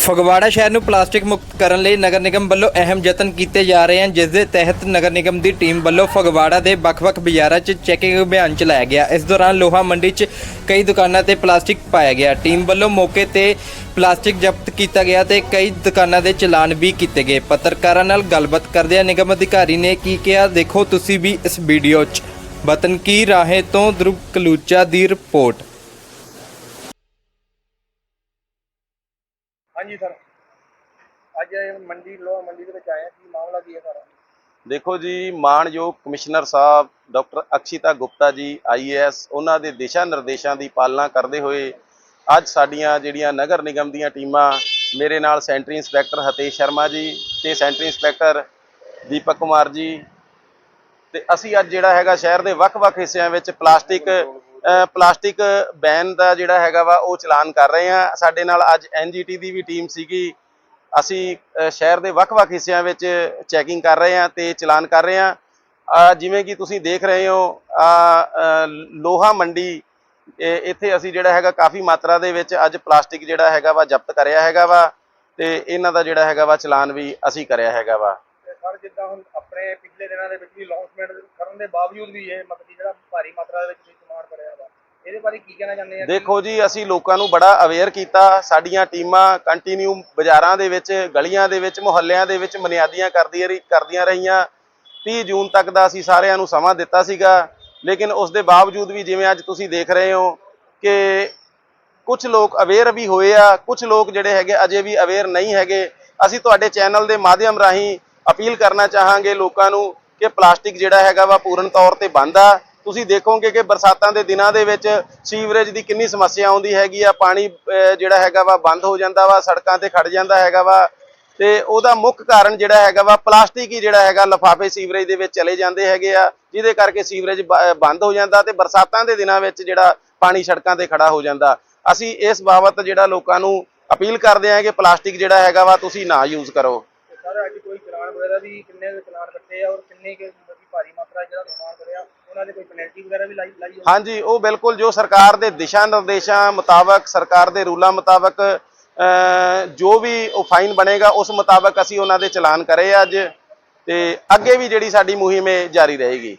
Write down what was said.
ਫਗਵਾੜਾ ਸ਼ਹਿਰ ਨੂੰ ਪਲਾਸਟਿਕ ਮੁਕਤ ਕਰਨ ਲਈ ਨਗਰ ਨਿਗਮ ਵੱਲੋਂ ਅਹਿਮ ਯਤਨ ਕੀਤੇ ਜਾ ਰਹੇ ਹਨ, ਜਿਸ ਦੇ ਤਹਿਤ ਨਗਰ ਨਿਗਮ ਦੀ ਟੀਮ ਵੱਲੋਂ ਫਗਵਾੜਾ ਦੇ ਵੱਖ-ਵੱਖ ਬਾਜ਼ਾਰਾਂ 'ਚ ਚੈਕਿੰਗ ਅਭਿਆਨ ਚਲਾਇਆ ਗਿਆ। ਇਸ ਦੌਰਾਨ ਲੋਹਾ ਮੰਡੀ 'ਚ ਕਈ ਦੁਕਾਨਾਂ ਤੇ ਪਲਾਸਟਿਕ ਪਾਇਆ ਗਿਆ। ਟੀਮ ਵੱਲੋਂ ਮੌਕੇ ਤੇ ਪਲਾਸਟਿਕ ਜ਼ਬਤ ਕੀਤਾ ਗਿਆ ਤੇ ਕਈ ਦੁਕਾਨਾਂ ਦੇ ਚਲਾਨ ਵੀ ਕੀਤੇ ਗਏ। ਪੱਤਰਕਾਰਾਂ ਨਾਲ ਗੱਲਬਾਤ ਕਰਦਿਆਂ ਨਿਗਮ ਅਧਿਕਾਰੀ ਨੇ ਕੀ ਕਿਹਾ, ਦੇਖੋ ਤੁਸੀਂ ਵੀ ਇਸ ਵੀਡੀਓ 'ਚ। ਬਤਨਕੀ ਰਾਹੇ ਤੋਂ ਧਰੁਵ ਕਲੂਚਾ ਦੀ ਰਿਪੋਰਟ। ਹਾਂਜੀ ਸਰ। ਅੱਜ ਇਹ ਮੰਡੀ ਲੋਹਾ ਮੰਡੀ ਦੇ ਵਿੱਚ ਆਏ ਹਾਂ। ਕੀ ਮਾਮਲਾ ਕੀ ਹੈ ਸਾਰਾ ਦੇਖੋ ਜੀ, ਮਾਣਯੋਗ ਕਮਿਸ਼ਨਰ ਸਾਹਿਬ, ਡਾਕਟਰ ਅਕਸ਼ਿਤਾ ਗੁਪਤਾ ਜੀ ਆਈਏਐਸ ਉਹਨਾਂ ਦੇ ਦਿਸ਼ਾ ਨਿਰਦੇਸ਼ਾਂ ਦੀ ਪਾਲਣਾ ਕਰਦੇ ਹੋਏ ਅੱਜ ਸਾਡੀਆਂ ਜਿਹੜੀਆਂ ਨਗਰ ਨਿਗਮ ਦੀਆਂ ਟੀਮਾਂ, ਮੇਰੇ ਨਾਲ ਸੈਂਟਰੀ ਇੰਸਪੈਕਟਰ ਹਤੇਸ਼ ਸ਼ਰਮਾ ਜੀ ਤੇ ਸੈਂਟਰੀ ਇੰਸਪੈਕਟਰ ਦੀਪਕ ਕੁਮਾਰ ਜੀ ਤੇ ਅਸੀਂ ਅੱਜ ਜਿਹੜਾ ਹੈਗਾ ਸ਼ਹਿਰ ਦੇ ਵੱਖ-ਵੱਖ ਹਿੱਸਿਆਂ ਵਿੱਚ ਪਲਾਸਟਿਕ ਪਲਾਸਟਿਕ ਬੈਨ ਦਾ ਜਿਹੜਾ ਹੈਗਾ ਵਾ, ਉਹ ਚਲਾਨ ਕਰ ਰਹੇ ਹਾਂ। ਸਾਡੇ ਨਾਲ ਅੱਜ ਐਨਜੀਟੀ ਦੀ ਵੀ ਟੀਮ ਸੀਗੀ। ਅਸੀਂ ਸ਼ਹਿਰ ਦੇ ਵੱਖ-ਵੱਖ ਹਿੱਸਿਆਂ ਵਿੱਚ ਚੈਕਿੰਗ ਕਰ ਰਹੇ ਹਾਂ ਤੇ ਚਲਾਨ ਕਰ ਰਹੇ ਹਾਂ। ਜਿਵੇਂ ਕਿ ਤੁਸੀਂ ਦੇਖ ਰਹੇ ਹੋ ਲੋਹਾ ਮੰਡੀ ਇੱਥੇ ਅਸੀਂ ਜਿਹੜਾ ਹੈਗਾ ਕਾਫੀ ਮਾਤਰਾ ਦੇ ਵਿੱਚ ਅੱਜ ਪਲਾਸਟਿਕ ਜਿਹੜਾ ਹੈਗਾ ਵਾ ਜ਼ਬਤ ਕਰਿਆ ਹੈਗਾ ਵਾ ਤੇ ਇਹਨਾਂ ਦਾ ਜਿਹੜਾ ਹੈਗਾ ਵਾ ਚਲਾਨ ਵੀ ਅਸੀਂ ਕਰਿਆ ਹੈਗਾ ਵਾ। ਸਰ ਜਿੱਦਾਂ ਹੁਣ ਆਪਣੇ ਪਿਛਲੇ ਦਿਨਾਂ ਦੇ ਵਿੱਚ ਵੀ ਅਨਾਉਂਸਮੈਂਟ ਕਰਨ ਦੇ ਬਾਵਜੂਦ ਵੀ ਇਹ ਮਤਲਬ ਕਿ ਜਿਹੜਾ ਭਾਰੀ ਮਾਤਰਾ ਦੇ ਵਿੱਚ ਤੁਸੀਂ ਸਮਾਨ ਕਰਿਆ ਵਾ। ਇਹਦੇ ਬਾਰੇ ਕੀ ਕਹਿਣਾ ਚਾਹੁੰਦੇ ਆ? ਦੇਖੋ ਜੀ, ਅਸੀਂ ਲੋਕਾਂ ਨੂੰ ਬੜਾ ਅਵੇਅਰ ਕੀਤਾ। ਸਾਡੀਆਂ ਟੀਮਾਂ ਕੰਟੀਨਿਊ ਬਾਜ਼ਾਰਾਂ ਦੇ ਵਿੱਚ, ਗਲੀਆਂ ਦੇ ਵਿੱਚ, ਮੁਹੱਲਿਆਂ ਦੇ ਵਿੱਚ ਬੁਨਿਆਦੀਆਂ ਕਰਦੀਆਂ ਕਰਦੀਆਂ ਰਹੀਆਂ। 30 ਜੂਨ ਤੱਕ ਦਾ ਅਸੀਂ ਸਾਰਿਆਂ ਨੂੰ ਸਮਾਂ ਦਿੱਤਾ ਸੀਗਾ। ਲੇਕਿਨ ਉਸ ਦੇ ਬਾਵਜੂਦ ਵੀ ਜਿਵੇਂ ਅੱਜ ਤੁਸੀਂ ਦੇਖ ਰਹੇ ਹੋ ਕਿ ਕੁਝ ਲੋਕ ਅਵੇਅਰ ਵੀ ਹੋਏ ਆ। ਕੁਝ ਲੋਕ ਜਿਹੜੇ ਹੈਗੇ ਅਜੇ ਵੀ ਅਵੇਅਰ ਨਹੀਂ ਹੈਗੇ। ਅਸੀਂ ਤੁਹਾਡੇ ਚੈਨਲ ਦੇ ਮਾਧਿਅਮ ਰਾਹੀਂ ਅਪੀਲ ਕਰਨਾ ਚਾਹਾਂਗੇ ਲੋਕਾਂ ਨੂੰ ਕਿ ਪਲਾਸਟਿਕ ਜਿਹੜਾ ਹੈਗਾ ਵਾ ਪੂਰਨ ਤੌਰ ਤੇ ਬੰਦ ਆ। ਤੁਸੀਂ ਦੇਖੋਗੇ ਕਿ ਬਰਸਾਤਾਂ ਦੇ ਦਿਨਾਂ ਦੇ ਵਿੱਚ ਸੀਵਰੇਜ ਦੀ ਕਿੰਨੀ ਸਮੱਸਿਆ ਆਉਂਦੀ ਹੈਗੀ ਆ। ਪਾਣੀ ਜਿਹੜਾ ਹੈਗਾ ਵਾ ਬੰਦ ਹੋ ਜਾਂਦਾ ਵਾ, ਸੜਕਾਂ ਤੇ ਖੜ ਜਾਂਦਾ ਹੈਗਾ ਵਾ। ਤੇ ਉਹਦਾ ਮੁੱਖ ਕਾਰਨ ਜਿਹੜਾ ਹੈਗਾ ਵਾ, ਪਲਾਸਟਿਕ ਹੀ ਜਿਹੜਾ ਹੈਗਾ ਲਫਾਫੇ ਸੀਵਰੇਜ ਦੇ ਵਿੱਚ ਚਲੇ ਜਾਂਦੇ ਹੈਗੇ ਆ, ਜਿਹਦੇ ਕਰਕੇ ਸੀਵਰੇਜ ਬ- ਬੰਦ ਹੋ ਜਾਂਦਾ ਤੇ ਬਰਸਾਤਾਂ ਦੇ ਦਿਨਾਂ ਵਿੱਚ ਜਿਹੜਾ ਪਾਣੀ ਸੜਕਾਂ ਤੇ ਖੜਾ ਹੋ ਜਾਂਦਾ। ਅਸੀਂ ਇਸ ਬਾਬਤ ਜਿਹੜਾ ਲੋਕਾਂ ਨੂੰ ਅਪੀਲ ਕਰਦੇ ਹਾਂ ਕਿ ਪਲਾਸਟਿਕ ਜਿਹੜਾ ਹੈਗਾ ਵਾ ਤੁਸੀਂ ਨਾ ਯੂਜ਼ ਕਰੋ। ਸਰ ਅੱਜ ਕੋਈ ਚਲਾਨ ਵਗੈਰਾ ਵੀ ਕਿੰਨੇ ਦੇ ਚਲਾਨ ਕੱਟੇ ਆ ਔਰ ਕਿੰਨੇ ਕੇ ਭਾਰੀ ਮਾਤਰਾ ਜਿਹੜਾ ਸਮਾਨ ਕਰਿਆ ਉਹਨਾਂ ਦੇ ਕੋਈ ਪੈਨਲਟੀ ਵਗੈਰਾ ਵੀ ਲਾਈ ਲਾਈ ਹਾਂਜੀ ਉਹ ਬਿਲਕੁਲ ਜੋ ਸਰਕਾਰ ਦੇ ਦਿਸ਼ਾ ਨਿਰਦੇਸ਼ਾਂ ਮੁਤਾਬਕ ਸਰਕਾਰ ਦੇ ਰੂਲਾਂ ਮੁਤਾਬਕ ਅਹ, ਜੋ ਵੀ ਉਹ ਫਾਈਨ ਬਣੇਗਾ ਉਸ ਮੁਤਾਬਕ ਅਸੀਂ ਉਹਨਾਂ ਦੇ ਚਲਾਨ ਕਰੇ ਅੱਜ ਤੇ ਅੱਗੇ ਵੀ ਜਿਹੜੀ ਸਾਡੀ ਮੁਹਿੰਮ ਹੈ ਜਾਰੀ ਰਹੇਗੀ।